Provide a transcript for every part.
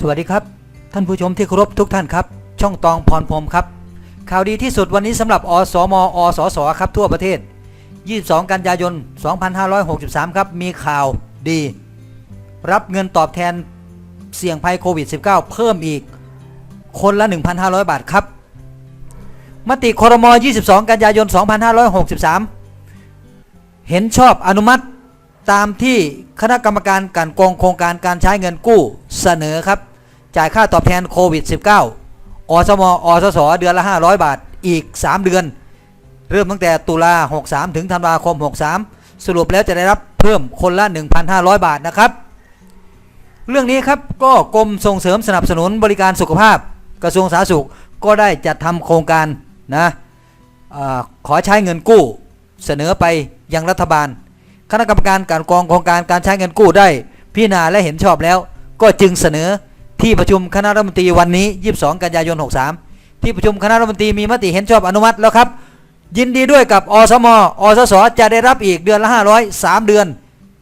สวัสดีครับ ท่านผู้ชมที่เคารพทุกท่านครับ ช่องตองพรพรมครับ ข่าวดีที่สุดวันนี้สำหรับอสมอสสครับทั่วประเทศ 22 กันยายน 2563 ครับ มีข่าวดี รับเงินตอบแทนเสี่ยงภัยโควิด -19 เพิ่มอีกคนละ 1,500 บาทครับ มติครม 22 กันยายน 2563 เห็นชอบอนุมัติ ตามที่คณะกรรมการกลันกองโครงการการใช้เงินกู้เสนอครับ จ่ายค่าตอบแทนโควิด -19 อสมอสสเดือนละ 500 บาทอีก 3 เดือน เริ่มตั้งแต่ตุลา 63 ถึงธันวาคม 63 สรุปแล้วจะได้รับเพิ่มคนละ 1,500 บาทนะครับ เรื่องนี้ครับก็กรมส่งเสริมสนับสนุนบริการสุขภาพ กระทรวงสาธารณสุขก็ได้จัดทำโครงการนะอขอใช้เงินกู้เสนอไปยังรัฐบาล คณะกรรมการการกองโครงการการใช้เงินกู้ได้ พิจารณาและเห็นชอบแล้ว ก็จึงเสนอที่ประชุมคณะรัฐมนตรีวันนี้ 22 กันยายน 63 ที่ประชุมคณะรัฐมนตรีมีมติเห็นชอบอนุมัติแล้วครับ ยินดีด้วยกับอสมอสสจะได้รับอีกเดือนละ 500 3 เดือน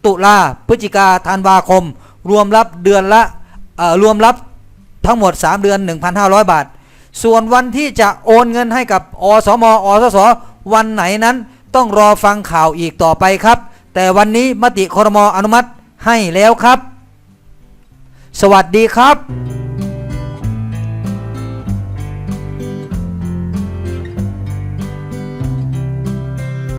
ตุลาพฤศจิกาธันวาคม รวมรับเดือนละเอ่อรวมรับทั้งหมด 3 เดือน 1,500 บาท ส่วนวันที่จะโอนเงินให้กับอสมอสสวันไหนนั้นต้องรอฟังข่าวอีกต่อไปครับ แต่วันนี้มติครมอนุมัติให้แล้วครับ สวัสดีครับ